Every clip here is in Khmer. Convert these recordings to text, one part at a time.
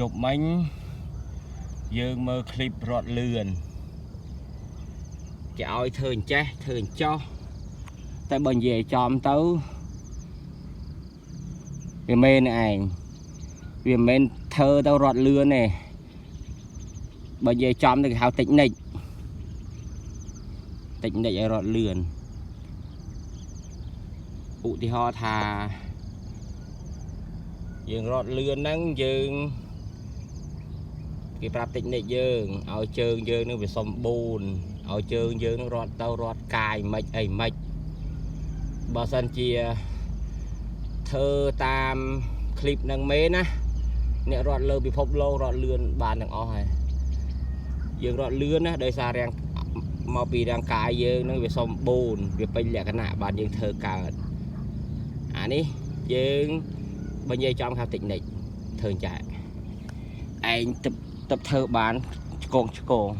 យប់មិញយើងមើលឃ្លីបរត់លឿនគេឲ្យធ្វើអញ្ចេះធ្វើអញ្ចោះតែបើនិយាយចំទៅវាមែនឯងវាមិនមែនធ្វើទៅរត់លឿនទេបើនិយាយចំទៅគេហៅតិចនិចតិចនិចឲ្យរត់លឿនឧទាហរណ៍ថាយើងរត់លឿនហ្នឹងយើង គេប្រាប់តិចនិចយើងឲ្យជើងយើងនឹងវាសំបូនឲ្យជើងយើងនឹងរត់ទៅរត់កាយមិនអីមិនបើសិនជាធ្វើតាមคลิปហ្នឹងមែនណាអ្នករត់លើពិភពលោករត់លឿនបានទាំងអស់ហើយយើងរត់លឿនណាដោយសាររាងមកពីរាងកាយយើងនឹងវាសំបូនវាពេញលក្ខណៈបានយើងធ្វើកើតអានេះយើង បើនិយាយចំខាតិចនិចធ្វើចែឯងទឹក ទឹកធ្វើបានឆ្កងឆ្កង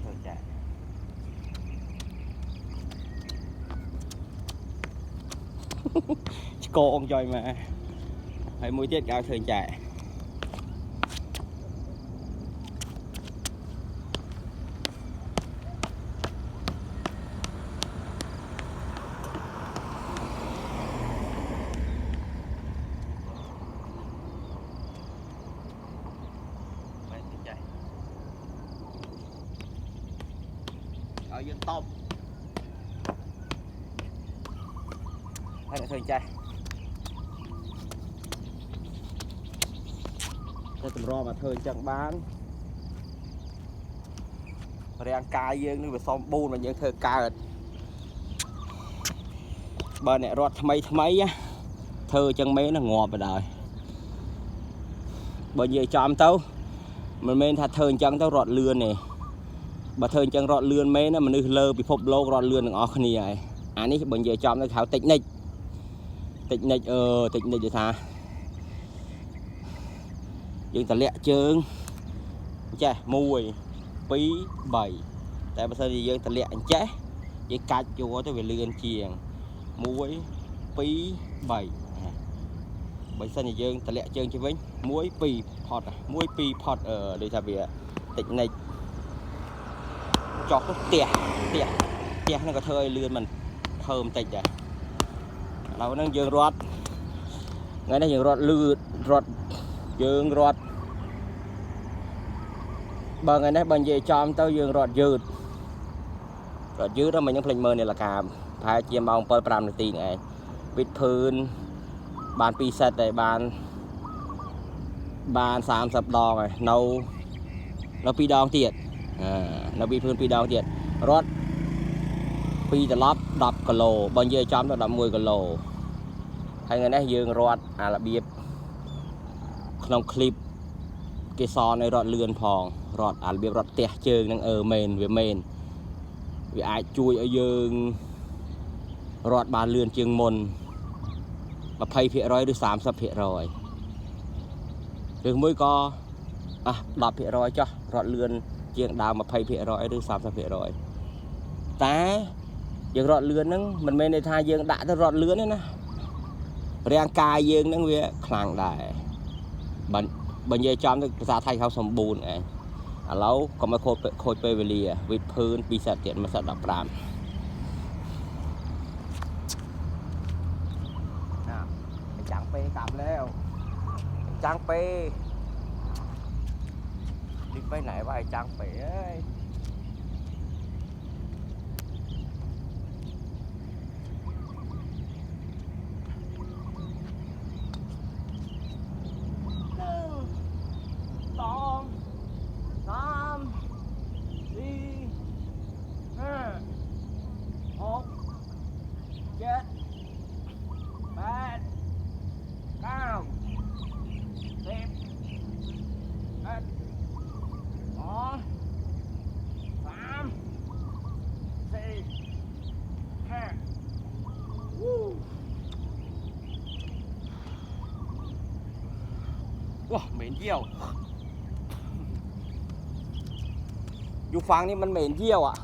ធ្វើចែ ឆ្កងចុយមកហើយមួយទៀតគេឲ្យធ្វើចែបែរទៅចែឲ្យយើងតប ហើយអ្នកធ្វើចេះទៅតម្រមកធ្វើអញ្ចឹងបានរាងកាយយើងនឹងវាសំបូរមកយើងធ្វើកើតបើអ្នករត់ថ្មីថ្មីណាធ្វើអញ្ចឹងមែនណាងាប់ទៅដែរបើនិយាយចំទៅមិនមែនថាធ្វើអញ្ចឹងទៅរត់លឿនទេបើធ្វើអញ្ចឹងរត់លឿនមែនណាមនុស្សលើពិភពលោករត់លឿនទាំងអស់គ្នាហើយអានេះបើនិយាយចំទៅគេហៅតិចនិច តិចនិចអឺតិចនិចដូចថាយើងតម្លាក់ជើងចេះ1 2 3តែបើសិនជាយើងតម្លាក់អញ្ចេះយើងកាច់យកទៅវាលឿនជាង1 2 3បើសិនជាយើងតម្លាក់ជើងជិះវិញ1 2ផុត1 2ផុតអឺដូចថាវាតិចនិចចោះទៅផ្ទះផ្ទះផ្ទះហ្នឹងក៏ធ្វើឲ្យលឿនមិនភើបន្តិចដែរ ឥឡូវហ្នឹងយើងរត់ថ្ងៃនេះយើងរត់លឿនរត់យើងរត់បើថ្ងៃនេះបើនិយាយចំទៅយើងរត់យឺតរត់យឺតហើយមិនខ្ញុំភ្លេចមើលនាឡិកាប្រហែលជាម៉ោង7 5នាទីហ្នឹងឯងវិតភឿនបាន2សេតតែបានបាន30ដងហើយនៅនៅ2ដងទៀតអានៅពីพื้นពីរដងទៀតរត់ពីត្រឡប់10គីឡូបើនិយាយចំទៅ11គីឡូ ហើយថ្ងៃនេះយើងរត់អារបៀបក្នុងคลิปគេសនឲ្យរត់លឿនផងរត់អារបៀបរត់ផ្ទះជើងហ្នឹងអឺមែនវាមែនវាអាចជួយឲ្យយើងរត់បានលឿនជាងមុន20%ឬ30%ឬមួយក៏អះ10%ចុះរត់លឿន ជាងដើម20%ឬ30%តែយើងរត់លឿនហ្នឹងមិនមែនន័យថាយើងដាក់ទៅរត់លឿនទេណា រាងកាយយើងហ្នឹងវាខ្លាំងដែរបើបើនិយាយចំទៅភាសាថៃហៅសម្បូរឯងឥឡូវកុំឲ្យខូចខូចពេលវេលាវិតភឿន2សិតទៀតមួយសិត15ណាចាំងពេកាប់แล้วចាំងពេ điไปไหนวะไอ้จางเป๋เอ้ย ว้าเหม็นเยี่ยว อยู่ฟังนี่มันเหม็นเยี่ยวอะ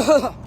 Ugh.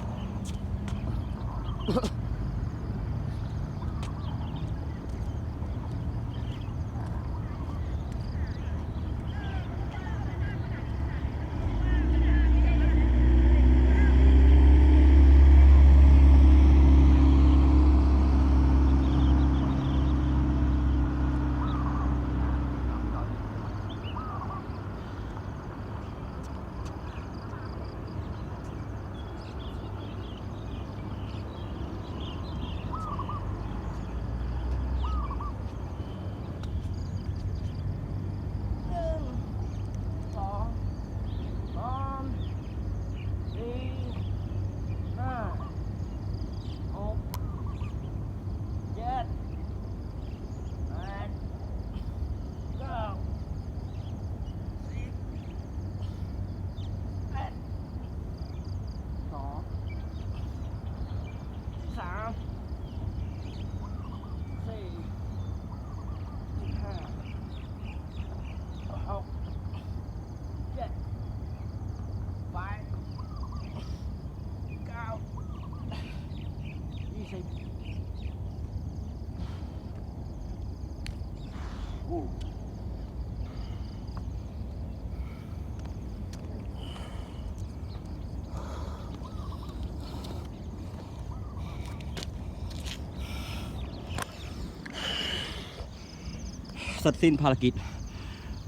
สสิ้นภารกิจ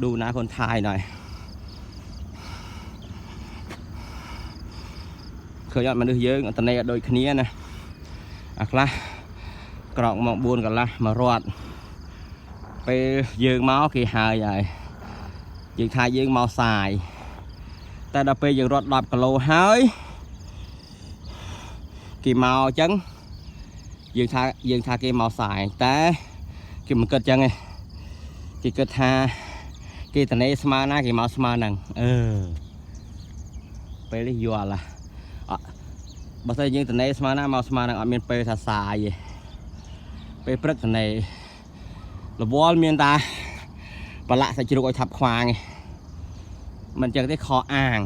ดูนะคนทายหน่อย เคยยอดมันด้เยอะตอนนี้โดยคเนี้นะอักละกรอกมองบูนกันละมารอด ពេលយើងមកគេហើយហើយយើងថាយើងមកសាយតែដល់ពេលយើងរត់10គីឡូហើយគេមកអញ្ចឹងយើងថាយើងថាគេមកសាយតែគេមិនគិតអញ្ចឹងទេគេគិតថាគេតនេស្មើណាគេមកស្មើហ្នឹងអឺពេលនេះយល់ឡាអត់បើស្អីយើងតនេស្មើណាមកស្មើហ្នឹងអត់មានពេលថាសាយទេពេលព្រឹកតនេរ វល់មានតាប្រឡាក់សាច់ជ្រូកឲ្យថាប់ខ្វាងឯងមិនចឹងទេខអាង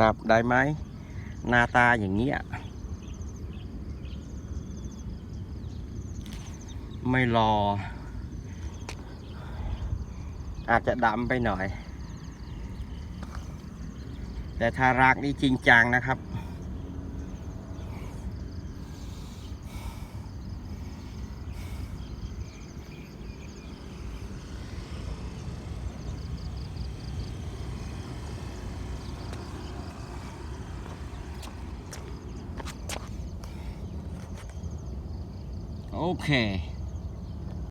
รับได้ไหมหน้าตาอย่างเงี้ย ไม่รอ อาจจะดำไปหน่อย แต่ถ้ารากนี่จริงจังนะครับโอเค